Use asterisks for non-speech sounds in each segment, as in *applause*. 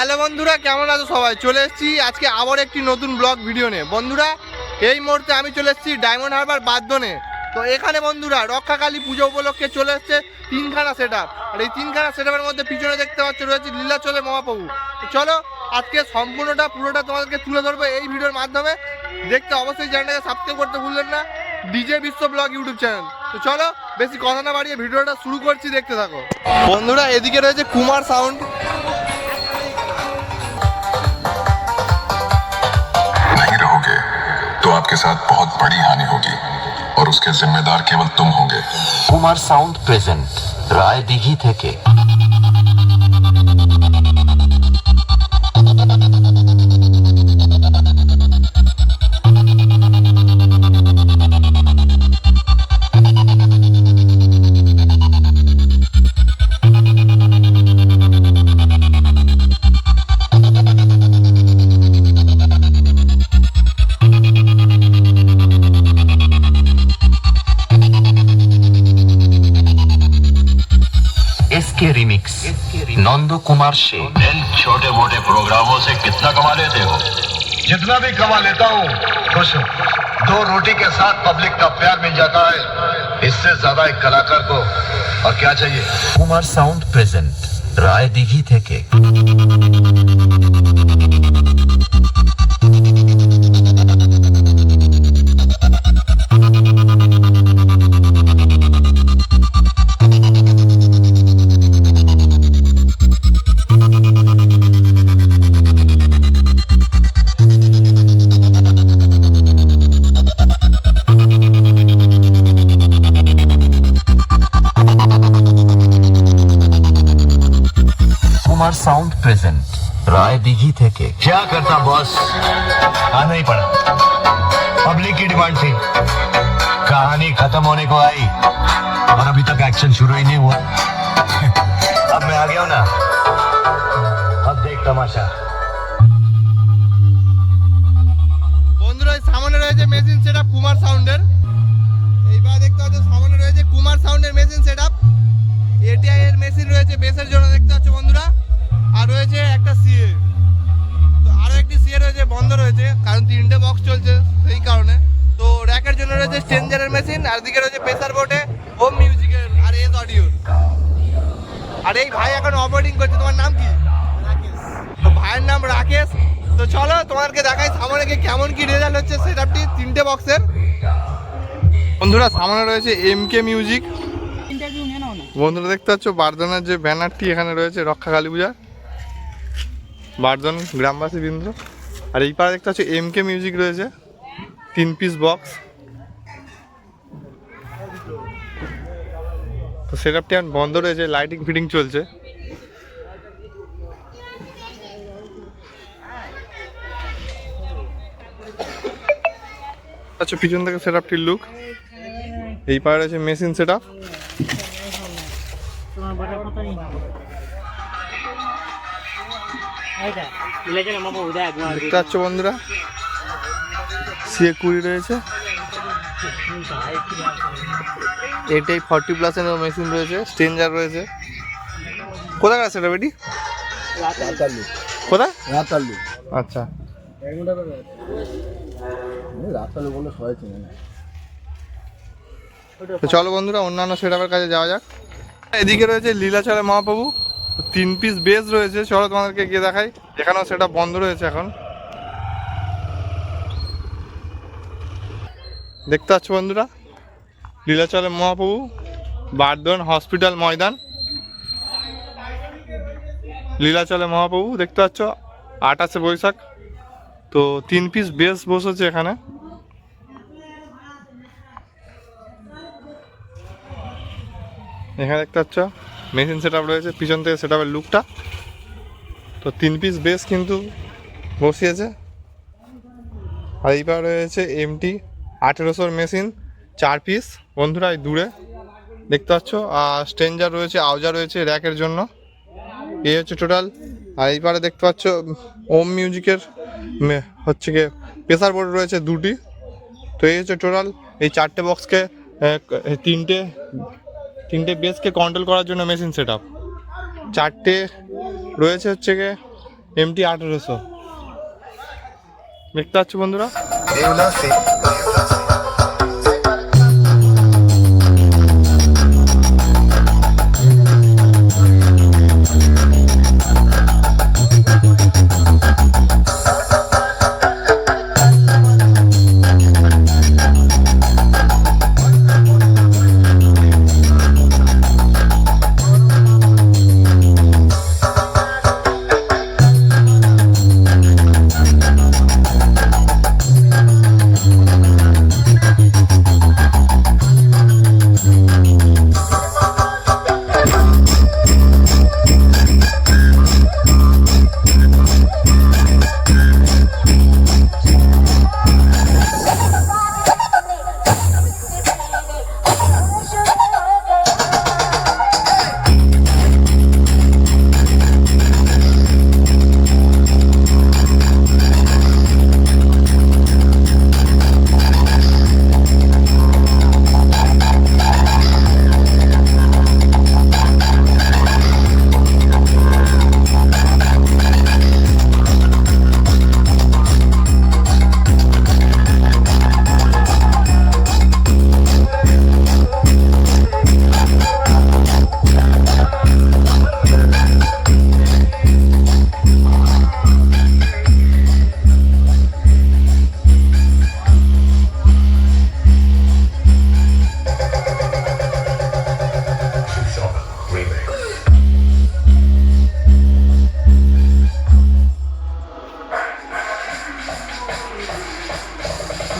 Hello বন্ধুরা, কেমন আছো সবাই? চলে এসেছি আজকে আবার একটি নতুন ব্লগ ভিডিও নিয়ে। বন্ধুরা, এই মুহূর্তে আমি চলে এসেছি ডায়মন্ড হারবার বাদনে তো এখানে বন্ধুরা, রক্ষাকালী পুজো উপলক্ষে চলে এসছে তিনখানা সেট আর এই তিনখানা সেট মধ্যে পিছনে দেখতে পাচ্ছ রয়েছে লীলাচলে মহাপ্রভু। চলো, আজকে সম্পূর্ণটা, পুরোটা তোমাদেরকে তুলে ধরবো এই ভিডিওর মাধ্যমে। দেখতে অবশ্যই চ্যানেলটাকে সাবস্ক্রাইব করতে ভুলবেন না। ডিজে বিশ্ব ব্লগ ইউটিউব চ্যানেল। তো চলো, বেশি কথা না বাড়িয়ে ভিডিওটা শুরু করছি, দেখতে থাকো। বন্ধুরা, এদিকে রয়েছে কুমার সাউন্ড आपके साथ बहुत बड़ी हानि होगी और उसके जिम्मेदार केवल तुम होंगे। कुमार साउंड प्रेजेंट, राय दिघी थे के। नंद कुमार शेख। छोटे मोटे प्रोग्रामों से कितना कमा लेते हो? जितना भी कमा लेता हूँ खुश हूँ। दो रोटी के साथ पब्लिक का प्यार मिल जाता है। इससे ज़्यादा एक कलाकार को और क्या चाहिए? Kumar sound present. राय दिघी थे সাউন্ড প্রেজেন্ট রায় দিঘি থেকে क्या करता बॉस आना ही पड़ा पब्लिक की डिमांड थी कहानी खत्म होने को आई और अभी तक एक्शन शुरू ही नहीं हुआ *laughs* अब मैं आ गया हूं ना अब देख तमाशा বন্ধুরা এই সামনে রয়েছে মেশিন সেটআপ কুমার সাউন্ডের এইবার দেখতে পাচ্ছ সামনে রয়েছে কুমার সাউন্ডের মেশিন সেটআপ এটিআই এর মেশিন রয়েছে বেসের জন্য দেখতে পাচ্ছ বন্ধুরা আর রয়েছে একটা সিএ। তো আরও একটি সিএ রয়েছে বন্ধ রয়েছে কারণ তিনটে বক্স চলছে সেই কারণে। তো র্যাকের জন্য রয়েছে স্টেঞ্জারের মেশিন আর দিকে রয়েছে প্রেসার বোর্ডে হোম মিউজিকের আর এস অডিও আর এই ভাই এখন অপারেটিং করছে তোমার নাম কি? তো ভাইয়ের নাম রাকেশ। তো চলো তোমাদেরকে দেখাই সামনে গিয়ে কেমন কি রেজাল্ট হচ্ছে সেটআপটি তিনটে বক্সের বন্ধুরা সামনে রয়েছে এম কে মিউজিক বন্ধুরা দেখতে পাচ্ছ বারদনের যে ব্যানারটি এখানে রয়েছে রক্ষা কালী পূজা বারদন গ্রামবাসী বৃন্দ। আর এই পাড়ে দেখতে পাচ্ছ এম কে মিউজিক রয়েছে। তিন পিস বক্স তো সেটআপটি এখন বন্ধ রয়েছে লাইটিং ফিটিং চলছে। আচ্ছা পিছন থেকে সেট আপটির লুক এই পাড়ে রয়েছে মেশিন সেট দেখতে পাচ্ছ বন্ধুরা? সিএ কুড়ি রয়েছে। এটাই ফর্টি প্লাসের মেশিন রয়েছে স্টেঞ্জার রয়েছে। কোথায় গেছে সেটা বেটি? কোথায়? রাতালু আচ্ছা চলো বন্ধুরা, অন্যান্য সেটআপের কাছে যাওয়া যাক। এদিকে রয়েছে লীলাচলে মহাপ্রভু। তিন পিস বেস রয়েছে। চলো তোমাদেরকে গিয়ে দেখাই। এখানেও সেটা বন্ধ রয়েছে এখন। দেখতে পাচ্ছ বন্ধুরা? লীলাচলে মহাপ্রভু, বারদন হসপিটাল ময়দান। লীলাচলে মহাপ্রভু, দেখতে পাচ্ছ? আঠাশে বৈশাখ। তো তিন পিস বেস বসেছে এখানে। এখানে দেখতে পাচ্ছ? মেশিন সেট রয়েছে, পিছন থেকে সেট লুকটা তো তিন পিস বেস কিন্তু বসিয়েছে। আর এইবার রয়েছে এমটি আঠেরোশোর মেশিন চার পিস বন্ধুরা দূরে দেখতে পাচ্ছ, আর স্ট্রেঞ্জার রয়েছে, আউজা রয়েছে র্যাকের জন্য। এই হচ্ছে টোটাল আর এইবারে দেখতে পাচ্ছ, ওম মিউজিকের হচ্ছে গিয়ে প্রেসার বোর্ড রয়েছে দুটি। তো এই হচ্ছে টোটাল এই চারটে বক্সকে তিনটে তিনটে বেসকে কন্ট্রোল করার জন্য মেশিন সেট আপ চারটে রয়েছে হচ্ছে গিয়ে এমটি আঠেরোশো। দেখতে পাচ্ছ বন্ধুরা?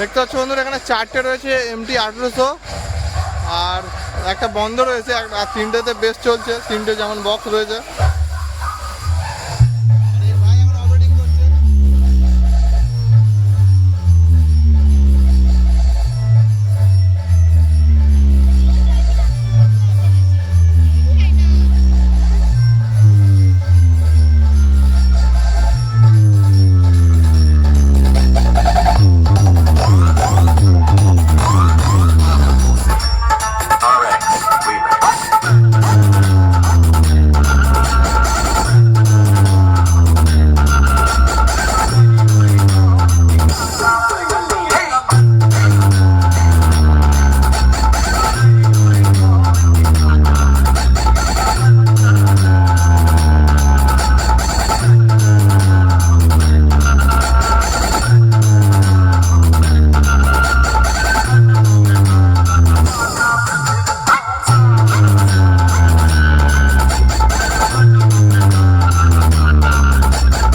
দেখতে পাচ্ছ বন্ধুরা, এখানে চারটে রয়েছে এমটি আঠেরোশো আর একটা বন্ধ রয়েছে, আর তিনটেতে বেশ চলছে, তিনটে যেমন বক্স রয়েছে।